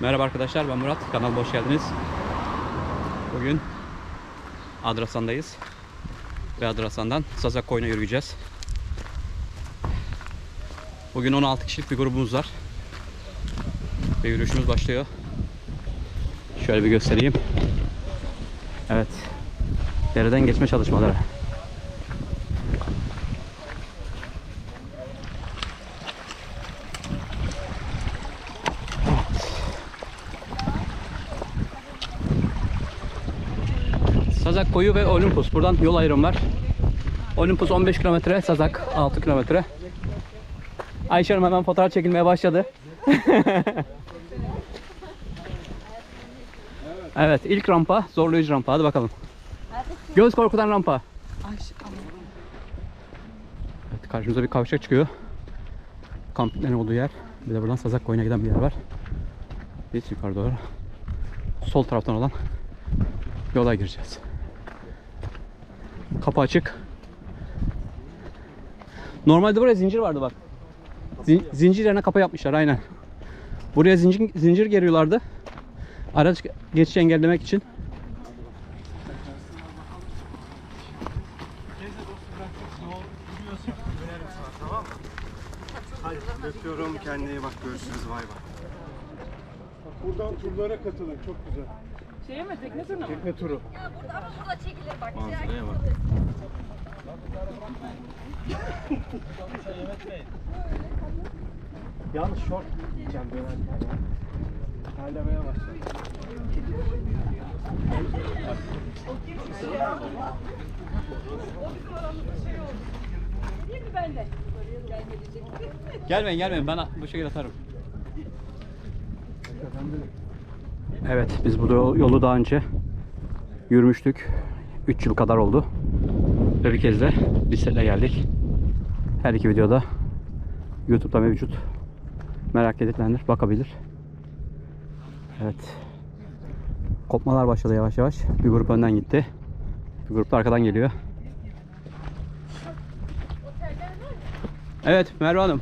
Merhaba arkadaşlar ben Murat. Kanalıma hoş geldiniz. Bugün Adrasan'dayız. Ve Adrasan'dan Sazak Koyun'a yürüyeceğiz. Bugün 16 kişilik bir grubumuz var. Ve yürüyüşümüz başlıyor. Şöyle bir göstereyim. Evet. Dereden geçme çalışmaları. Sazak Koyu ve Olympus. Buradan yol ayrım var. Olympus 15 kilometre, Sazak 6 kilometre. Ayşe Hanım hemen fotoğraf çekilmeye başladı. evet, ilk rampa zorlayıcı rampa. Hadi bakalım. Göz korkutan rampa. Evet, karşımıza bir kavşak çıkıyor. Kampiklerin olduğu yer. Bir de buradan Sazak Koyu'na giden bir yer var. Biz yukarı doğru. Sol taraftan olan yola gireceğiz. Kapı açık. Normalde buraya zincir vardı bak. Zin- zincir yerine kapı yapmışlar aynen. Buraya zincir, zincir geriyorlardı. Araç geçişi engellemek için. Hadi öpüyorum kendine bak görüşürüz bay bay. Buradan turlara katılın çok güzel. Şeye mi tekne turuna mı? Tekne turu. Ama burada çekilir bak. Manzaraya bak. Yalnız short giyeceğim dönerken ya. Terlemeye başladım. Değil mi ben de? Gelmeyin gelmeyin ben bu şekilde atarım. Evet biz bu yol- yolu daha önce yürümüştük. 3 yıl kadar oldu. Ve bir kez de bisikletle geldik. Her iki videoda YouTube'da mevcut. Merak edilenler bakabilir. Evet. Kopmalar başladı yavaş yavaş. Bir grup önden gitti. Bir grup da arkadan geliyor. Evet Merve Hanım.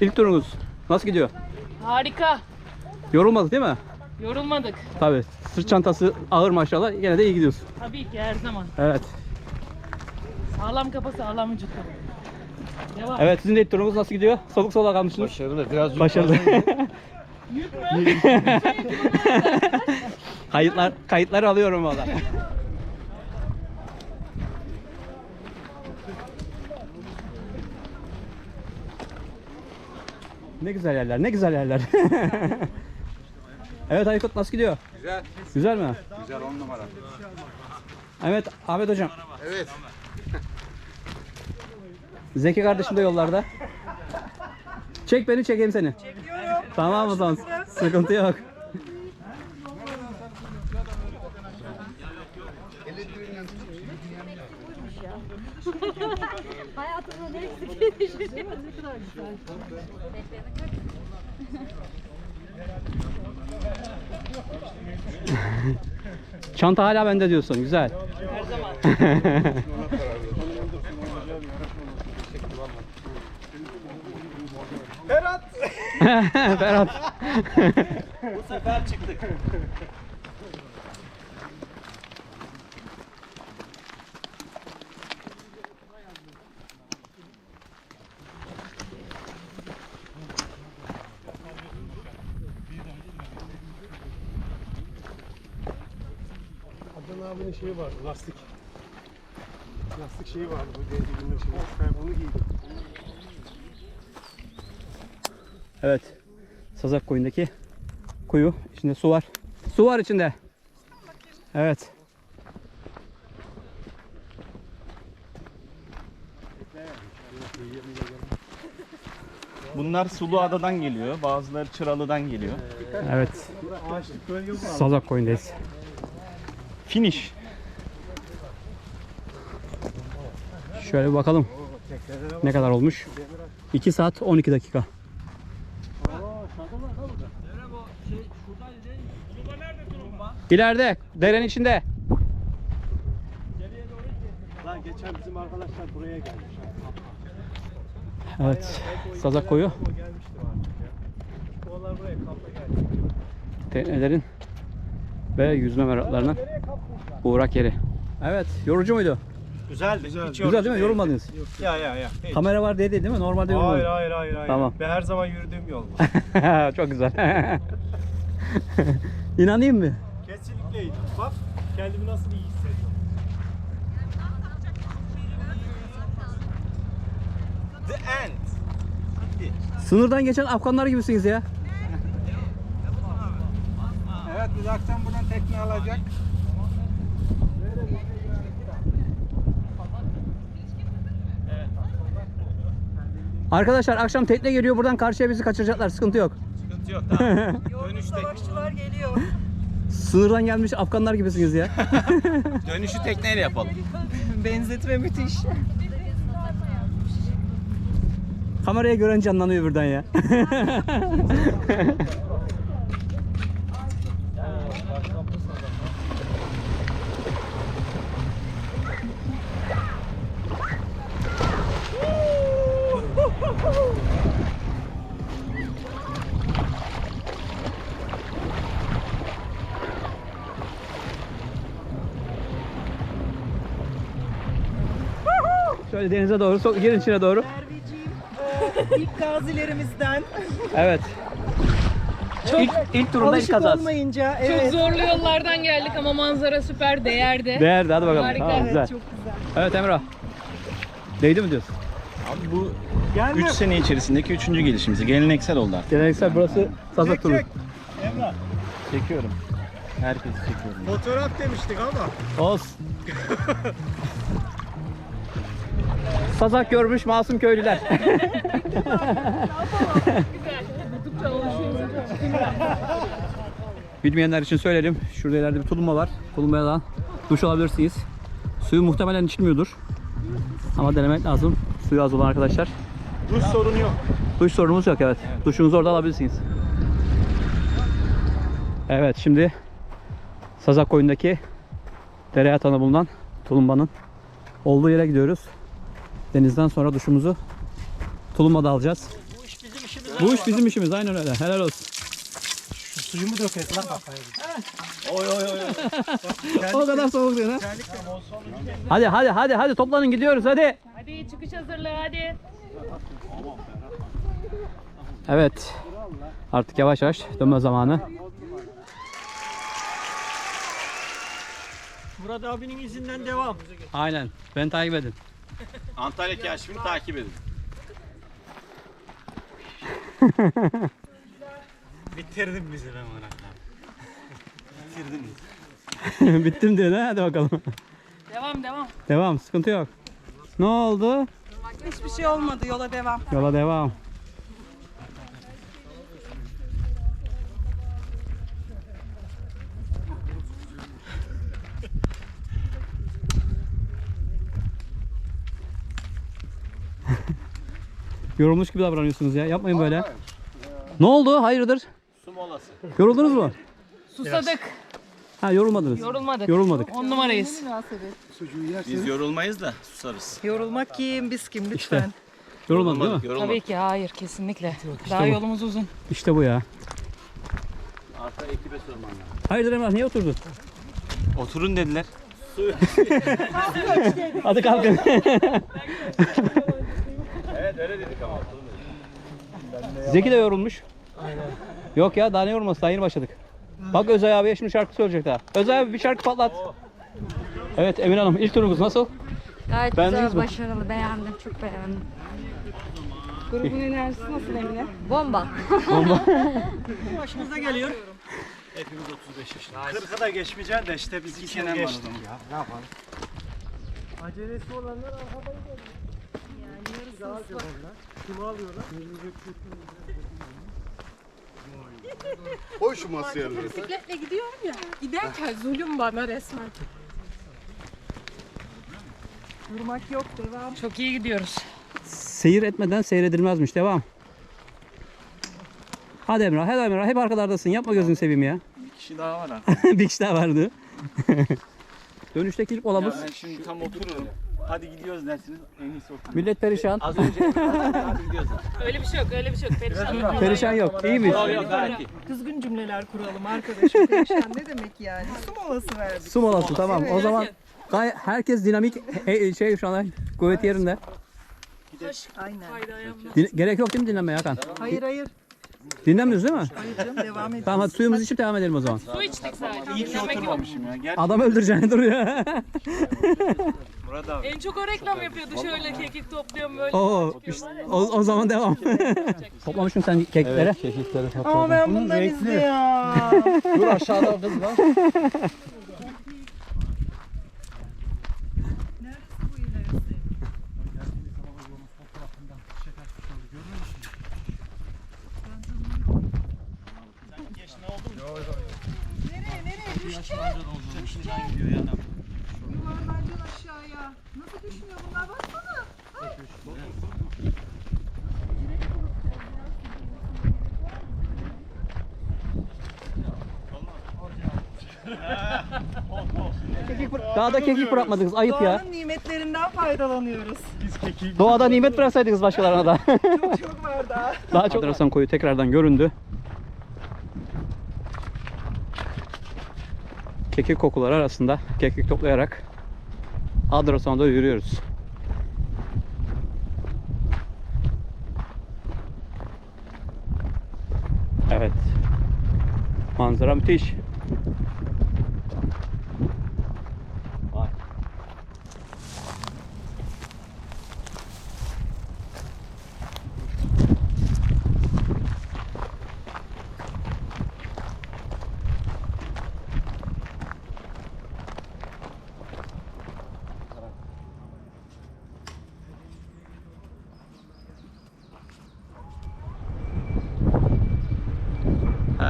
İlk turunuz. Nasıl gidiyor? Harika. Yorulmadık değil mi? Yorulmadık. Tabii. Sırt çantası ağır maşallah. Yine de iyi gidiyorsun. Tabii ki her zaman. Evet. Sağlam kafa sağlam vücut. Devam. Evet sizin de ilk turunuz nasıl gidiyor? Soluk sola kalmışsınız. Başarılı biraz Başarılı. Yük mü? Kayıtlar kayıtları alıyorum valla. ne güzel yerler, ne güzel yerler. evet Aykut nasıl gidiyor? Güzel. Güzel mi? Güzel on numara. Evet Ahmet hocam. Evet. Zeki kardeşim de yollarda. Çek beni çekeyim seni. Çekiyorum. Tamam o zaman. Sıkıntı yok. Hayatımda ne eksik Çanta hala bende diyorsun. Güzel. Her zaman. Berat. Ferhat. Bu sefer çıktık. Abinin şeyi vardı, lastik. Lastik şeyi vardı, bu deniz ürünü şeyi. Ben onu giydim. Evet. Sazak koyundaki kuyu. İçinde su var. Su var içinde. Evet. Bunlar Sulu Adadan geliyor. Bazıları Çıralı'dan geliyor. Evet. Sazak koyundayız. Finish. Şöyle bakalım. Ne kadar olmuş? 2 saat 12 dakika. İleride, derenin içinde. Lan geçen bizim arkadaşlar buraya gelmiş. Evet, Sazak koyu. O ve yüzme meraklarının uğrak yeri. Evet, yorucu muydu? Güzeldi. Güzel. Güzel değil mi? Yorulmadınız. Ya ya ya. Hiç. Kamera var diye değil mi? Normalde Hayır hayır hayır hayır. Tamam. Ben her zaman yürüdüğüm yol bu. Çok güzel. İnanayım mı? Kesinlikle. Bak kendimi nasıl iyi hissediyorum. The end. Bitti. Sınırdan geçen Afganlar gibisiniz ya. Evet biz akşam buradan tekne alacak. Arkadaşlar akşam tekne geliyor buradan karşıya bizi kaçıracaklar. Sıkıntı yok. Sıkıntı yok tamam. Dönüşte, Sınırdan gelmiş Afganlar gibisiniz ya. Dönüşü tekneyle yapalım. Benzetme müthiş. Kameraya gören canlanıyor birden ya. Şöyle denize doğru, sok, girin içine doğru. İlk gazilerimizden. Evet. ilk, ilk turunda ilk kazası. olmayınca Çok evet. zorlu yollardan geldik ama manzara süper değerdi. Değerli hadi bakalım. Harika. Tamam, Evet, güzel. çok güzel. Evet Emrah. Değdi mi diyorsun? Abi bu 3 sene içerisindeki 3. gelişimiz. Geleneksel oldu artık. Geleneksel burası Sazak turu. Emrah. Çekiyorum. Herkesi çekiyorum. Fotoğraf demiştik ama. Olsun. Sazak görmüş masum köylüler. Bilmeyenler için söyleyelim. Şurada ileride bir tulumba var. Tulumbadan duş alabilirsiniz. Suyu muhtemelen içilmiyordur. Ama denemek lazım. Suyu az olan arkadaşlar. Duş sorunu yok. Duş sorunumuz yok evet. Duşunuzu orada alabilirsiniz. Evet şimdi Sazak koyundaki dere yatağında bulunan tulumbanın olduğu yere gidiyoruz. Denizden sonra duşumuzu tulumbada alacağız. Bu iş bizim işimiz. Bu iş bizim işimiz aynen öyle. Helal olsun. Suyumu dökeriz lan kafaya. o kadar soğuk değil ha. Hadi hadi hadi hadi toplanın gidiyoruz hadi. Hadi çıkış hazırlığı hadi. Evet. Artık yavaş yavaş dönme zamanı. Murat abinin izinden devam. Aynen. Ben takip edin. Antalya keşfini takip edin. Bitirdin bizi be Murat abi. Bitirdin. Bittim diyor ha hadi bakalım. Devam devam. Devam sıkıntı yok. Ne oldu? Hiçbir şey olmadı yola devam. Yola devam. Yorulmuş gibi davranıyorsunuz ya. Yapmayın böyle. Ne oldu? Hayırdır? Su molası. Yoruldunuz mu? Susadık. Ha yorulmadınız. Yorulmadık. Yorulmadık. On numarayız. Biz yorulmayız da susarız. Yorulmak kim biz kim lütfen. Yorulmadın değil mi? Yorulmadık. Tabii ki hayır kesinlikle. Daha bu. yolumuz uzun. İşte bu ya. Arka ekibe sorman lazım. Hayırdır Emrah niye oturdun? Oturun dediler. Hadi kalkın. Öyle dedik ama. Zeki de yorulmuş. Yok ya daha ne yorulması daha yeni başladık. Bak Özay abiye şimdi şarkı söyleyecek daha. Özay abi bir şarkı patlat. Evet Emin Hanım ilk turumuz nasıl? Gayet Beğendiniz güzel, mi? başarılı. Beğendim, çok beğendim. Grubun enerjisi nasıl Emine? Bomba. Başımıza geliyor. Hepimiz 35 yaşında. 40'ı da geçmeyeceksin de işte biz iki sene geçtik ya. Ne yapalım? Acelesi olanlar Kimi alıyorlar? Koy şu masaya. Bisikletle gidiyorum ya. Giderken zulüm bana resmen. Durmak yok devam. Çok iyi gidiyoruz. Seyir etmeden seyredilmezmiş. Devam. Hadi Emrah, hadi Emrah. Hep arkalardasın. Yapma gözünü seveyim ya. Bir kişi daha var ha. bir kişi daha vardı. Dönüşteki ilk Ya olamız. ben şimdi tam otururum. Hadi gidiyoruz dersiniz en iyisi oturun. Millet perişan. Az önce hadi gidiyoruz. Öyle bir şey yok, öyle bir şey yok. Perişan. Perişan yok. İyi miyiz? Yok yok gayet iyi. Düzgün cümleler kuralım arkadaşım. Perişan ne demek yani? Su molası verdik. Su molası tamam. O zaman gay herkes dinamik e, şey şu an kuvvet yerinde. Aynen. Din- gerek yok değil mi dinlenmeye Hakan? Hayır hayır. Dinlemiyoruz değil mi? Hayır canım devam edelim. Tamam hadi suyumuzu içip devam edelim o zaman. Su içtik sadece. İyi ki oturmamışım ya. Gel. Adam öldüreceğini duruyor. Murat abi. En çok o reklam yapıyordu. Şöyle kekik topluyorum böyle. Oo, işte, o, o zaman devam. Toplamışsın sen kekleri. Ama ben bundan izliyorum. Dur aşağıda kız var. nereye nereye düşecek? Yuvarlanacaksın aşağıya. Nasıl düşmüyor bunlar baksana. Daha da kekik bırakmadınız. Ayıp ya. Doğanın nimetlerinden faydalanıyoruz. Doğada nimet bıraksaydınız başkalarına da. Çok çok var daha. Daha çok. Adrasan koyu tekrardan göründü. Kekik kokuları arasında kekik toplayarak Adrasan'da yürüyoruz. Evet. Manzara müthiş.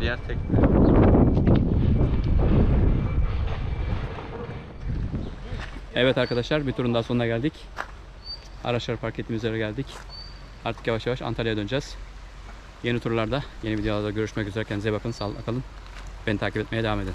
Her yer tek. Evet arkadaşlar bir turun daha sonuna geldik. Araçları park ettiğimiz yere geldik. Artık yavaş yavaş Antalya'ya döneceğiz. Yeni turlarda, yeni videolarda görüşmek üzere. Kendinize bakın. Sağlıkla kalın. Beni takip etmeye devam edin.